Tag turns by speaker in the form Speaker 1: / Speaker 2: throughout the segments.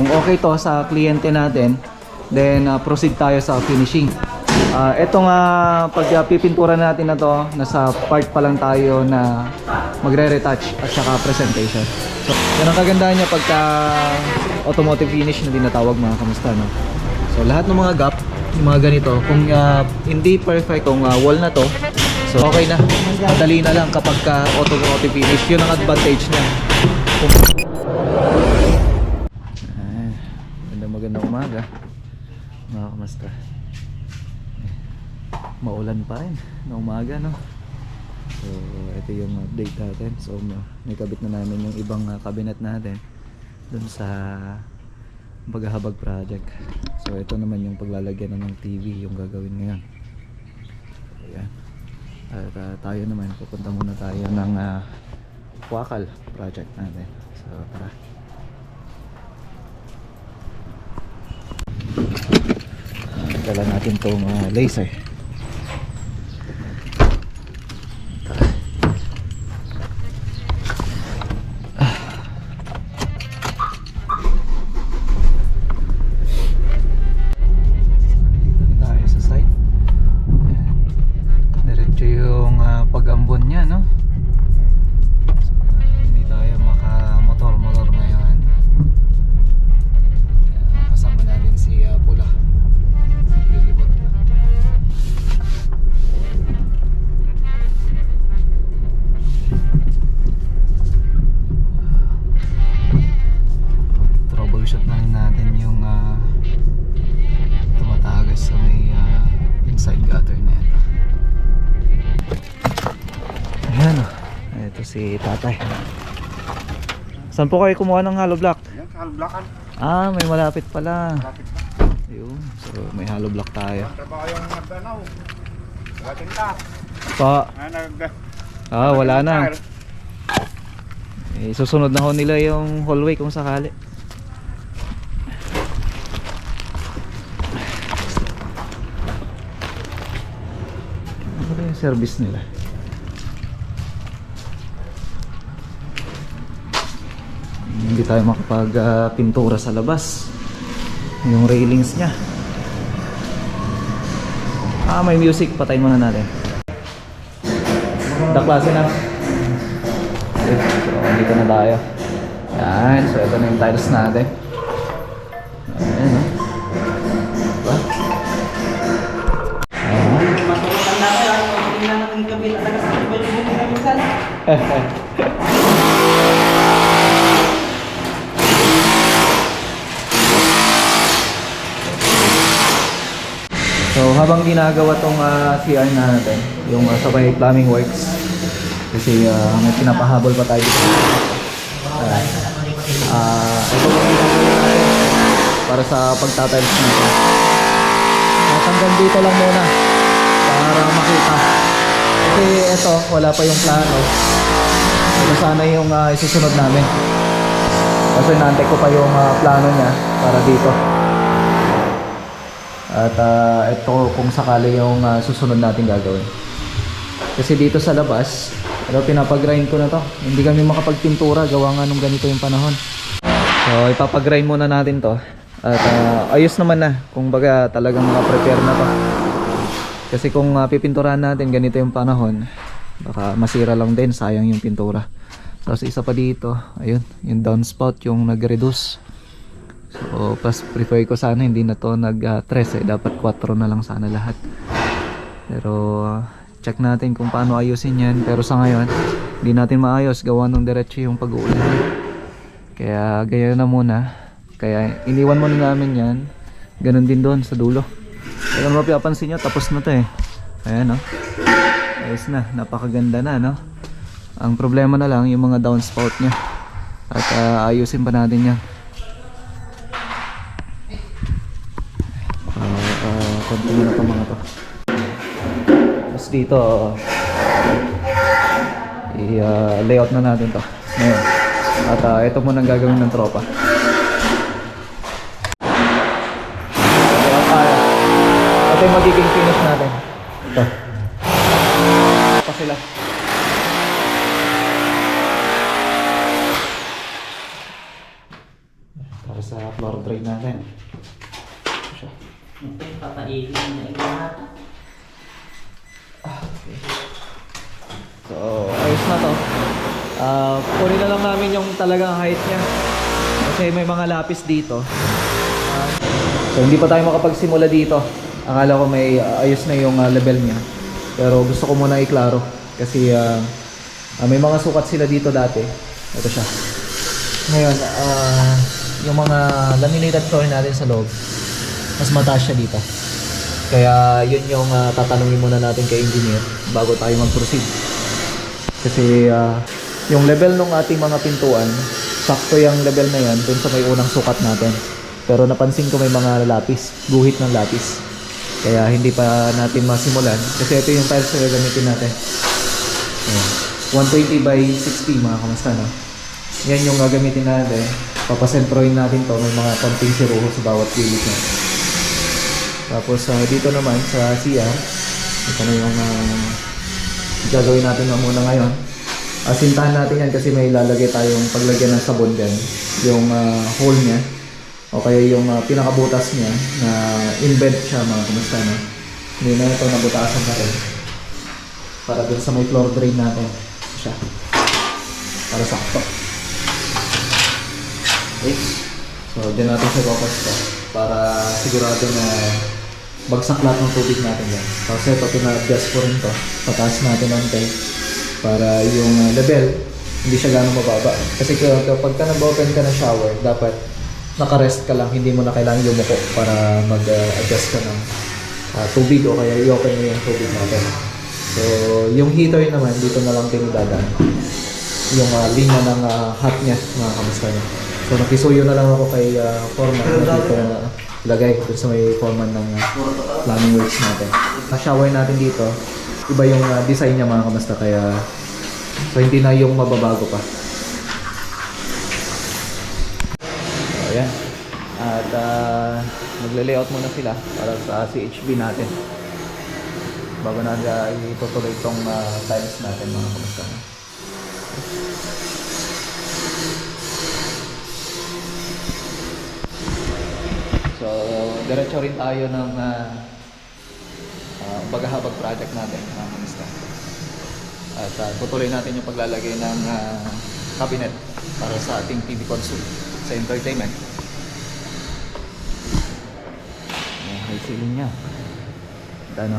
Speaker 1: Kung okay to sa kliyente natin, then uh, proceed tayo sa finishing. Ah, uh, pag uh, pipintura natin na to, nasa part pa lang tayo na magre-retouch at saka presentation. So, yan ang kagandahan niya pagka automotive finish na tinatawag mga kamusta, no? So, lahat ng mga gap, yung mga ganito, kung ah, hindi perfect, kung ah, wall na to, so okay na. Madali na lang kapag ka automotive finish. Yun ang advantage niya. Kung... Ah, magandang umaga. Mga kamusta? maulan pa rin na umaga no? So ito yung update natin. So ma- may kabit na namin yung ibang cabinet natin dun sa Bagahabag project. So ito naman yung paglalagyan ng TV yung gagawin ngayon. Ayan. At uh, tayo naman pupunta muna tayo ng uh, Wakal project natin. So tara dala natin tong uh, laser Saan po kayo kumuha ng hollow block?
Speaker 2: Yan, kalblakan.
Speaker 1: Ah, may malapit pala.
Speaker 2: Malapit pa.
Speaker 1: Ayun. So, may hollow block tayo.
Speaker 2: Ang trabaho yung nagdanaw. Gating ka.
Speaker 1: Pa.
Speaker 2: Ah, nag...
Speaker 1: Ah, wala na. Eh, susunod na ho nila yung hallway kung sakali. Ano ba yung service nila? Hindi tayo makapag-pintura sa labas. Yung railings niya. Ah, may music. Patayin muna natin. Da klase na. Okay, so dito na tayo. Yan, so ito na yung tiles natin. Habang ginagawa tong uh, CR natin, yung uh, sabay plumbing works, kasi uh, may pinapahabol pa tayo dito. Uh, uh, para sa pagtatiles natin. At dito lang muna para makita. Kasi ito, wala pa yung plano. Ito sana yung uh, isusunod namin. Kasi nantay ko pa yung uh, plano niya para dito. At ah, ito kung sakali yung ah, susunod natin gagawin. Kasi dito sa labas, pero pinapagrind ko na to. Hindi kami makapagpintura gawa nga nung ganito yung panahon. So ipapagrind muna natin to. At ah, ayos naman na kung baga talagang makaprepare na to. Kasi kung ah, pipinturahan natin ganito yung panahon, baka masira lang din, sayang yung pintura. Tapos isa pa dito, ayun, yung downspout yung nag-reduce. So, pas prefer ko sana hindi na to nag 3 eh. Dapat 4 na lang sana lahat. Pero, ah, check natin kung paano ayusin yan. Pero sa ngayon, hindi natin maayos. Gawa ng diretso yung pag-uulan. Kaya, ganyan na muna. Kaya, iniwan muna namin yan. Ganon din doon sa dulo. Kaya mapapansin nyo, tapos na to eh. Ayan no. Ayos na. Napakaganda na no. Ang problema na lang, yung mga downspout niya. At ah, ayusin pa natin yan. uh, uh, konti na itong mga to. Tapos dito i-layout na natin to. Ngayon. At uh, ito muna ang gagawin ng tropa. Ito yung magiging finish natin. Ito. Pa sila. Para sa floor tray natin. Ito siya.
Speaker 3: Papailin na yung lahat.
Speaker 1: Okay. So, ayos na to. Ah, kunin na lang namin yung talagang height niya. Kasi may mga lapis dito. Ah, so, hindi pa tayo makapagsimula dito. Akala ko may ah, ayos na yung ah, level niya. Pero gusto ko muna iklaro. Kasi ah, ah, may mga sukat sila dito dati. Ito siya. Ngayon, ah, yung mga laminated flooring natin sa loob, mas mataas siya dito. Kaya yun yung ah, tatanungin muna natin kay engineer bago tayo mag-proceed. Kasi ah, yung level ng ating mga pintuan, sakto yung level na yan dun sa may unang sukat natin. Pero napansin ko may mga lapis, guhit ng lapis. Kaya hindi pa natin masimulan. Kasi ito yung tiles na gagamitin natin. Ayan. 120 by 60 mga kamusta no? Yan yung gagamitin natin. Papasentroin natin to. May mga konting siruho sa bawat gilid niya. Tapos ah, dito naman sa CR, ito na yung ah, gagawin natin na muna ngayon. Asintahan natin yan kasi may lalagay tayong paglagyan ng sabon dyan. Yung ah, hole niya o kaya yung ah, pinakabutas niya na invent siya mga kumusta no. Hindi na ito nabutasan na rin. Para dun sa may floor drain natin. Siya. Para sakto. Okay. So, dyan natin siya to para sigurado na bagsak lahat ng tubig natin yan. Tapos ito, pina-adjust ko rin to. Pataas natin tank para yung uh, level hindi siya gano'ng mababa. Kasi kapag ka nag-open ka ng shower, dapat nakarest ka lang, hindi mo na kailangan yumuko para mag-adjust ka ng uh, tubig o kaya i-open mo yung tubig natin. So, yung heater naman, dito na lang tinidadaan. Yung uh, linya ng uh, hot niya, mga kamusta niya. So, nakisuyo na lang ako kay uh, Foreman dito na ilagay dun sa may Foreman ng uh, plumbing works natin. Na-shower natin dito, iba yung uh, design niya mga kamusta, kaya so hindi na yung mababago pa. So, ayan. At uh, magle-layout muna sila para sa CHB natin. Bago na uh, itutuloy itong uh, tiles natin mga kamusta. So, diretso rin tayo ng uh, uh, bagahabag project natin mga kamusta. At uh, tutuloy natin yung paglalagay ng uh, cabinet para sa ating TV console sa entertainment. Ayan, high ceiling niya. At ano,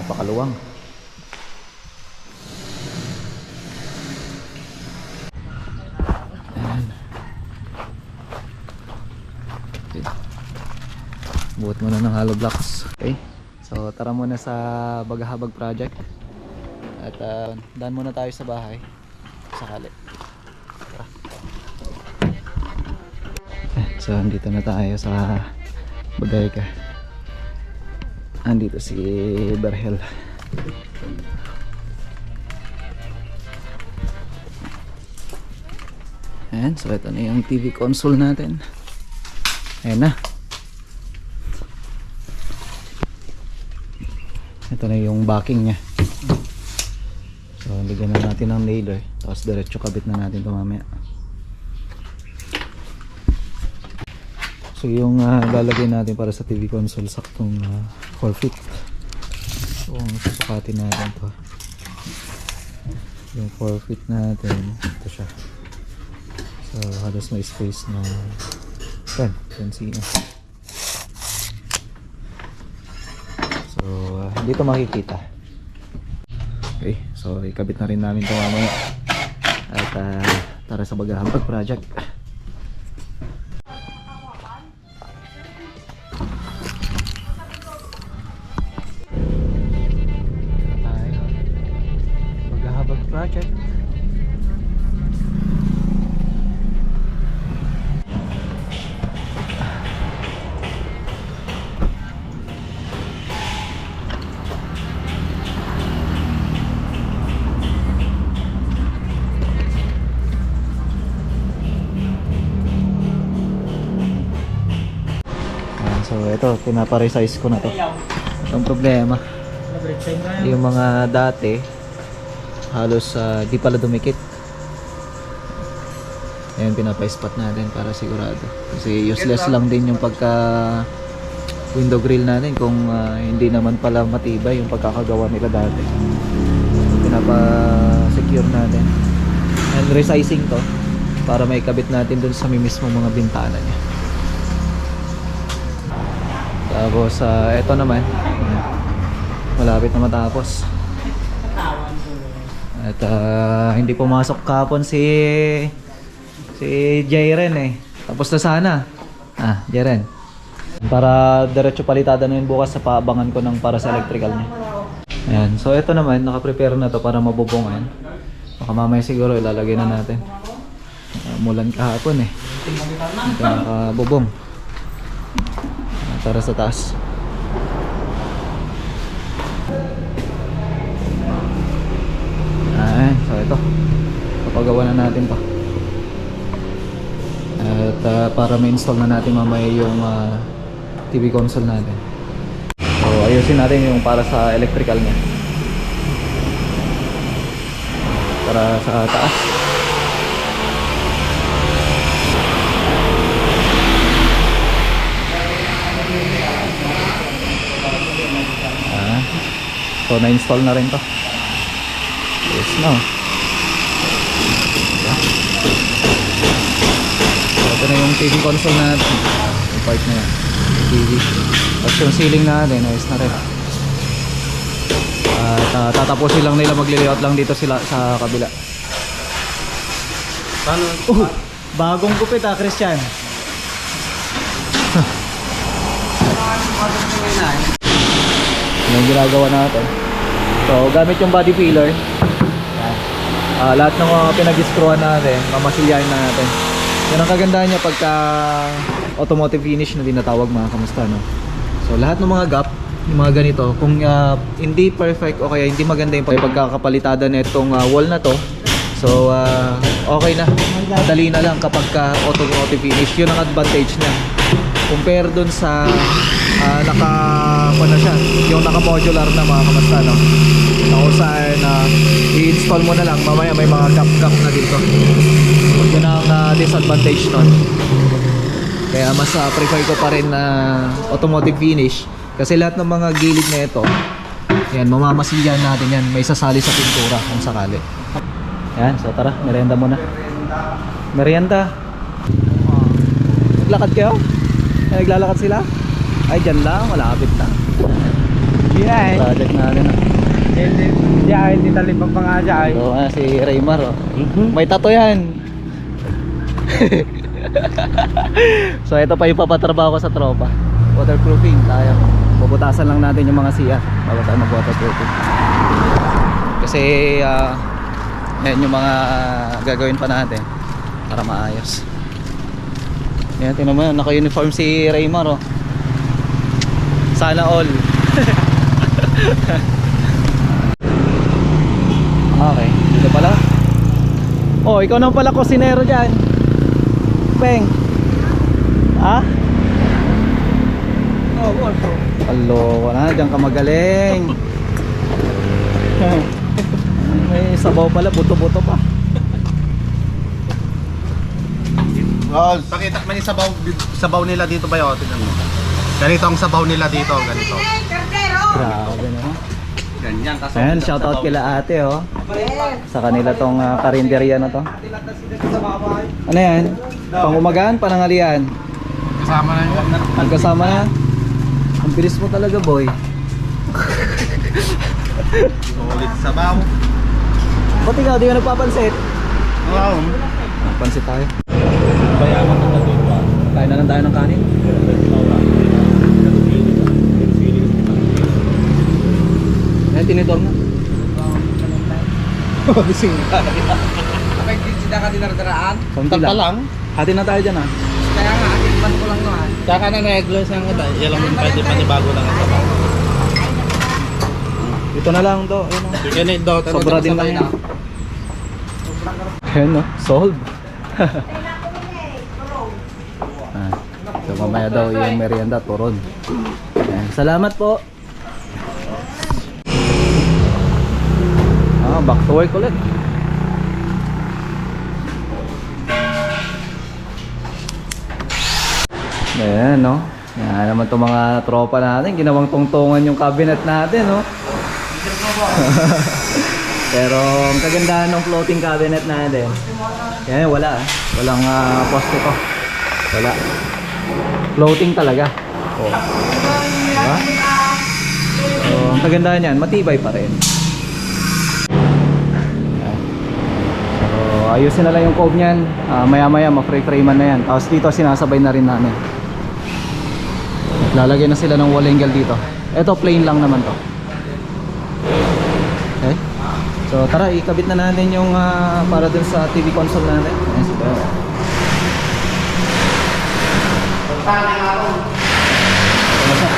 Speaker 1: napakaluwang. Buot muna ng hollow blocks. Okay. So tara muna sa Bagahabag project. At uh, daan muna tayo sa bahay. Sakali. Tara. So andito na tayo sa Bagayka. Andito si Berhel. Ayan, so ito na yung TV console natin. Ayan na. Ito na yung backing niya. So, ligyan na natin ng nailer. Tapos diretso kabit na natin ito mamaya. So, yung ah, lalagay natin para sa TV console saktong uh, 4 feet. So, ang susukatin natin to. Yung 4 feet natin, ito siya. So, halos may space na 10, 10 cm. So, ah, dito makikita. Okay, so ikabit na rin namin ito mamaya. At ah, tara sa Bagahambag project. Ito, pinapa-resize ko na to. Ang problema, yung mga dati, halos ah, di pala dumikit. Ayan, pinapa-spot natin para sigurado. Kasi useless lang din yung pagka window grill natin kung ah, hindi naman pala matibay yung pagkakagawa nila dati. So, pinapa-secure natin. And resizing to para may kabit natin dun sa mismo mga bintana niya. Tapos, ah, eto naman. Malapit na matapos. At ah, hindi pumasok kahapon si si Jaren eh. Tapos na sana. Ah, Jaren. Para diretso palitada na yun bukas sa paabangan ko ng para sa electrical niya. Ayan. So ito naman, naka-prepare na to para mabubungan. Baka mamaya siguro ilalagay na natin. Ah, mulan kahapon eh. Ito nakabubong. Para sa taas. Ayan, so ito. Papagawa na natin to. At ah, para ma-install na natin mamaya yung ah, TV console natin. So ayusin natin yung para sa electrical niya. Para sa taas. So na-install na rin to. Yes, no. So, ito na yung TV console natin. Yung part na yan. TV. Tapos yung ceiling natin, ayos na rin. At ah, tatapusin lang nila magli-layout lang dito sila sa kabila.
Speaker 2: Paano?
Speaker 1: Oh, bagong gupit ah, Christian. Yung ginagawa natin. So, gamit yung body filler. Ah, lahat ng mga pinag-screwan natin, mamasilyahin na natin. Yan ang kagandahan niya pagka automotive finish na dinatawag mga kamusta, no? So, lahat ng mga gap, yung mga ganito, kung ah, hindi perfect o kaya hindi maganda yung pagkakapalitada na itong ah, wall na to, so ah, okay na. Madali na lang kapag ka automotive finish. Yun ang advantage niya. Compare dun sa ah, naka, na siya, yung naka-modular na mga kamusta, no? Na kung saan ah, i-install mo na lang, mamaya may mga gap-gap na dito. Yun ang ah, disadvantage nun. Kaya mas ah, prefer ko pa rin na automotive finish kasi lahat ng mga gilid na ito yan, mamamasilyan natin yan. May sasali sa pintura kung sakali. Yan, so tara, merienda muna. Merienda. Naglakad kayo? Ay, naglalakad sila? Ay, dyan lang, malapit na.
Speaker 2: Yeah,
Speaker 1: Project natin. ah.
Speaker 2: Hindi, yeah, hindi talibang pa nga siya.
Speaker 1: So, ah, si Raymar, oh. May tato yan. so, ito pa yung papatrabaho ko sa tropa. Waterproofing, tayo. Puputasan lang natin yung mga CR bago tayo mag-waterproofing. Kasi, ah, yan yung mga gagawin pa natin para maayos. Yan, tingnan mo, naka-uniform si Raymar, oh. Sana all. Okay, dito pala. Oh, ikaw naman pala kusinero dyan. Peng. Ha?
Speaker 2: Oh, also.
Speaker 1: Alo, na, dyan ka magaling. May sabaw pala, buto-buto pa.
Speaker 2: Oh, pakita man yung sabaw, sabaw nila dito ba yun? Tingnan mo. Ganito ang sabaw nila dito, ganito.
Speaker 1: Grabe naman.
Speaker 2: Ganyan, tas
Speaker 1: Ayan, shoutout kila ate oh. Sa kanila tong uh, karinderya na to. Ano yan? Pangumagaan, panangalian.
Speaker 2: Kasama na yun.
Speaker 1: Magkasama na. Ang bilis mo talaga boy.
Speaker 2: Solid sabaw.
Speaker 1: Ba't ikaw, di ka nagpapansit?
Speaker 2: Wow.
Speaker 1: Pansit tayo. Kain na lang tayo ng kanin. Eh, tinidor na. Bising ka.
Speaker 4: Kapag di sila ka dinardaraan,
Speaker 1: Kunti
Speaker 2: Tapa
Speaker 1: lang.
Speaker 2: lang.
Speaker 1: Hati na tayo dyan ah.
Speaker 4: kaya nga, atin ko lang naman.
Speaker 2: Tsaka na na-eglos ang iba. Yan lang pwede panibago lang ang sabaw.
Speaker 1: Ito na lang to. Ayun.
Speaker 2: Yan eh, daw.
Speaker 1: Sobra din lang yan. Ayun no, solve. mamaya daw yung merienda turon. Ayan, salamat po. Ah, back to work ulit. Ayan, no? Yan naman itong mga tropa natin. Ginawang tungtungan yung cabinet natin, no? Pero ang kagandahan ng floating cabinet natin, yan, wala. ah. Walang ah, poste to. Wala. Floating talaga. Oh. Diba? So, ang kagandahan yan, matibay pa rin. So, ayusin na lang yung cove niyan. Ah, maya-maya, ma-frame-framean na yan. Tapos dito, sinasabay na rin namin. Lalagay na sila ng wall angle dito. Ito, plain lang naman to. Okay? So, tara, ikabit na natin yung ah, para dun sa TV console natin. Ayan, so, Ito na siya.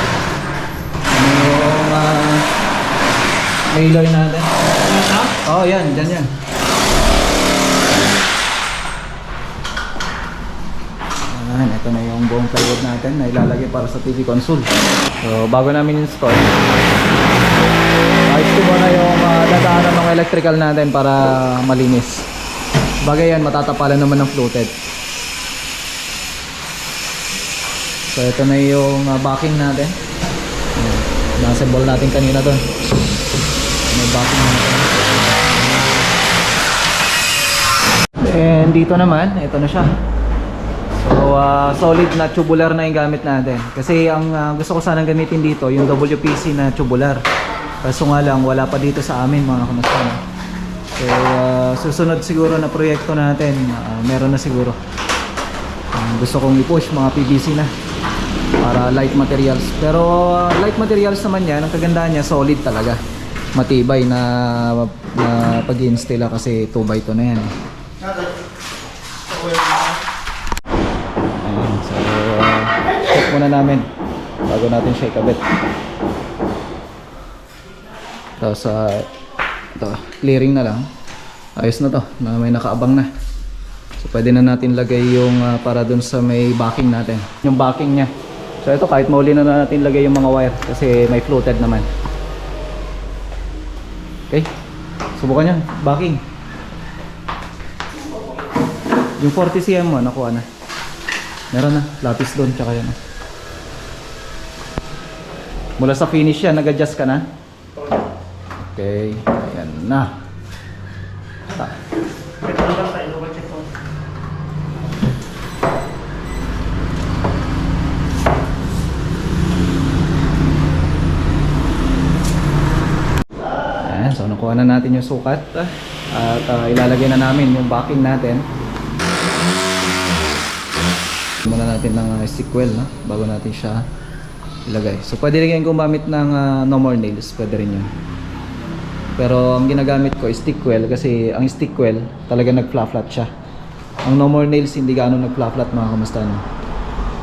Speaker 1: Ano yung mailer natin? Oo, oh, yan, dyan yan. Ayan, ito na yung buong plywood natin na ilalagay para sa TV console. So, bago namin install, ayos ko muna yung uh, dadaanan ng electrical natin para malinis. Bagay yan, matatapalan naman ng fluted. So, ito na yung uh, backing natin. Na-assemble natin kanina doon. May backing natin. And dito naman, ito na siya. So, ah, solid na tubular na yung gamit natin. Kasi ang ah, gusto ko sanang gamitin dito, yung WPC na tubular. Kaso nga lang, wala pa dito sa amin mga kamastan. So, ah, susunod siguro na proyekto natin, ah, meron na siguro. Ang gusto kong i-push mga PVC na light materials. Pero ah, light materials naman yan, ang kagandahan niya, solid talaga. Matibay na, na pag-install kasi 2x2 na yan. Ayan, so uh, check muna namin bago natin siya ikabit. Tapos uh, ito, clearing na lang. Ayos na to, na may nakaabang na. So pwede na natin lagay yung uh, para dun sa may backing natin. Yung backing niya. So ito kahit mauli na natin lagay yung mga wire kasi may floated naman. Okay. Subukan yan, backing. Yung 40 cm mo, nakuha na. Meron na, lapis doon, tsaka yan. oh. Mula sa finish yan, nag-adjust ka na? Okay, ayan na. Ta. Ayan, so nakuha na natin yung sukat. At ah, ilalagay na namin yung backing natin. Muna natin ng uh, well, no? Bago natin siya ilagay. So pwede rin yung gumamit ng ah, no more nails, pwede rin yun. Pero ang ginagamit ko is stick kasi ang stick well talaga nag-flat siya. Ang no more nails hindi gaano nag-flat mga kamusta no?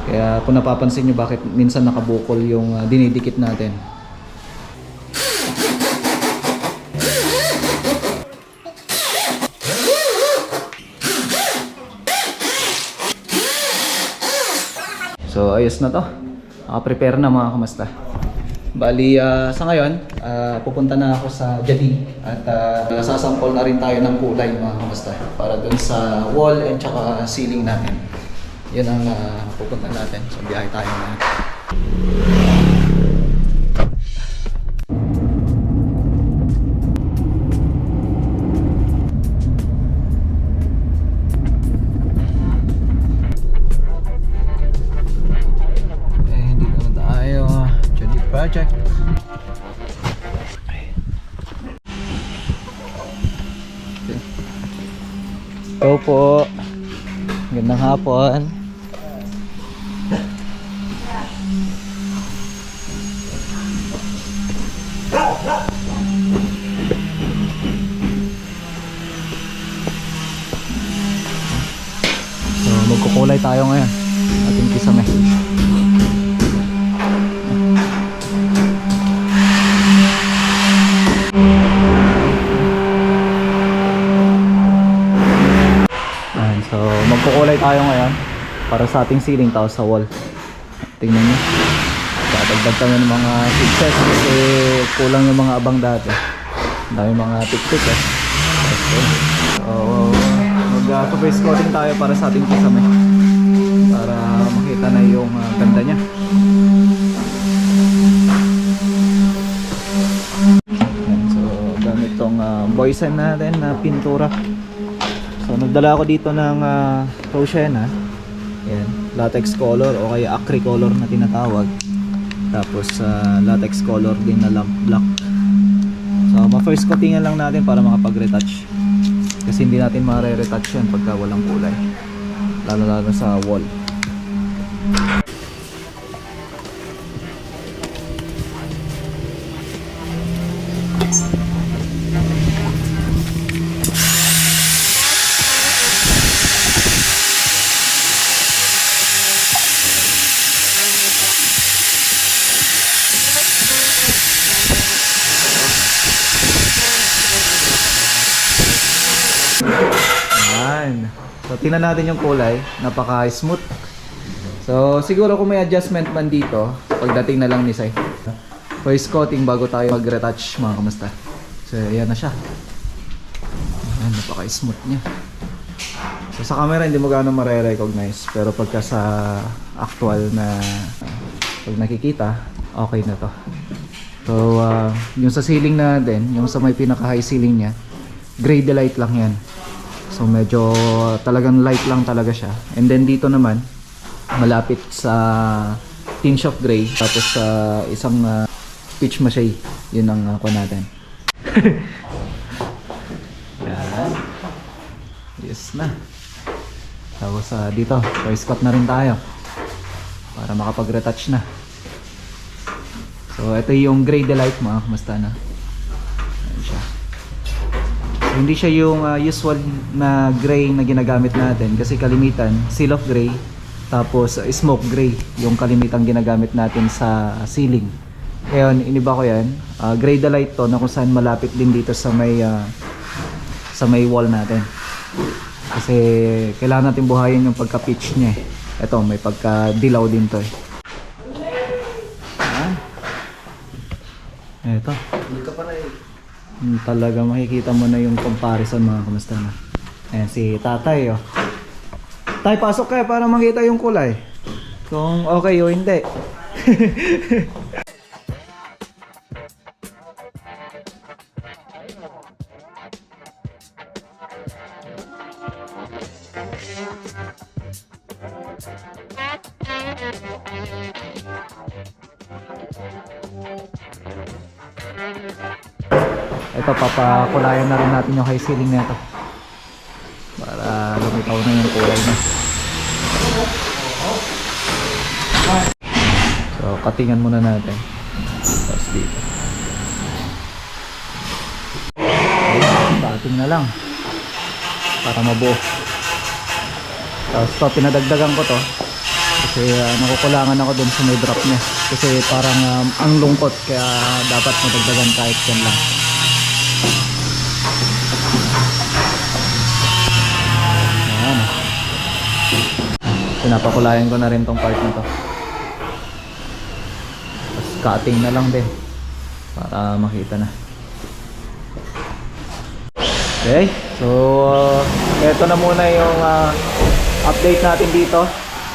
Speaker 1: Kaya kung napapansin nyo bakit minsan nakabukol yung ah, dinidikit natin. So ayos na to. Naka-prepare na mga kamasta. Bali, ah, sa ngayon, ah, pupunta na ako sa Jadi at uh, sasampol na rin tayo ng kulay mga kamasta para dun sa wall and tsaka ceiling natin. Yan ang ah, pupunta natin. So biyahe tayo na. Ikaw po. Gandang hapon. So, magkukulay tayo ngayon. Ating kisame. Magkukulay tayo ngayon para sa ating ceiling tapos sa wall. Tingnan nyo. Dadagdag kami ng mga fixes kasi kulang yung mga abang dati. Dami mga tik-tik eh. So, mag-surface coating tayo para sa ating kisame. Para makita kita na yung ah, ganda. Yan, so gamit tong uh, boysen natin na pintura. So nagdala ako dito ng uh, Rosena. Yan, latex color o kaya acry color na tinatawag. Tapos uh, latex color din na lamp black. So ma-first coatingan lang natin para makapag-retouch. Kasi hindi natin mare-retouch yan pagka walang kulay. Lalo lalo sa wall. Tingnan natin yung kulay. Napaka-smooth. So, siguro kung may adjustment man dito, pagdating na lang ni Sai. First coating bago tayo mag-retouch, mga kamusta. So, ayan na siya. Ayan, napaka-smooth niya. So, sa camera, hindi mo gano'ng mare-recognize. Pero pagka sa actual na pag nakikita, okay na to. So, ah, yung sa ceiling natin, yung sa may pinaka-high ceiling niya, gray delight lang yan. So medyo talagang light lang talaga siya. And then dito naman malapit sa tinge of gray tapos sa isang uh, pitch mache. Yun ang uh, natin. Yan. Yes na. Tapos uh, dito, voice cut na rin tayo. Para makapag-retouch na. So ito yung gray delight mga kamusta na. Hindi siya yung uh, usual na gray na ginagamit natin kasi kalimitan seal of gray tapos uh, smoke gray yung kalimitang ginagamit natin sa ceiling. Ngayon, iniba ko yan. Uh, gray the light to na kung saan malapit din dito sa may uh, sa may wall natin. Kasi kailangan natin buhayin yung pagka-pitch niya eh. Ito, may pagka-dilaw din to eh. Ito. Hmm, talaga makikita mo na yung comparison mga kamusta na. Ayan si tatay oh. Tay, pasok kayo para makita yung kulay. Kung okay o hindi. papakulayan na rin natin yung high ceiling na ito. Para lumitaw na yung kulay niya. So, katingan muna natin. Tapos dito. Kating na lang. Para mabuo. Tapos to, pinadagdagan ko to. Kasi uh, nakukulangan ako dun sa may drop niya. Kasi parang um, ang lungkot kaya dapat madagdagan kahit yan lang. Pinapakulayan ko na rin tong part na to. Tapos cutting na lang din. Para makita na. Okay. So, uh, eto na muna yung uh, update natin dito.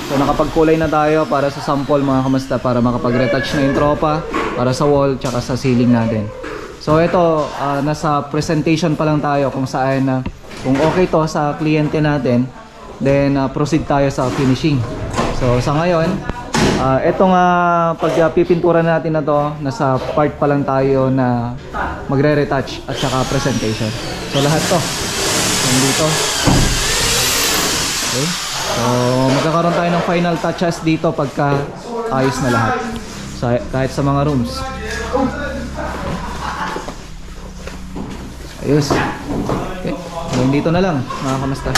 Speaker 1: So, nakapagkulay na tayo para sa sample mga kamusta para makapag-retouch na yung tropa para sa wall tsaka sa ceiling natin. So, ito, ah, nasa presentation pa lang tayo kung saan na kung okay to sa kliyente natin, then ah, proceed tayo sa finishing. So, sa ngayon, ah, etong uh, pagpipintura natin na to, nasa part pa lang tayo na magre-retouch at saka presentation. So, lahat to. Nandito. Okay. So, magkakaroon tayo ng final touches dito pagka ayos na lahat. So, kahit sa mga rooms. Ayos. Okay. Dito na lang, mga kamasta.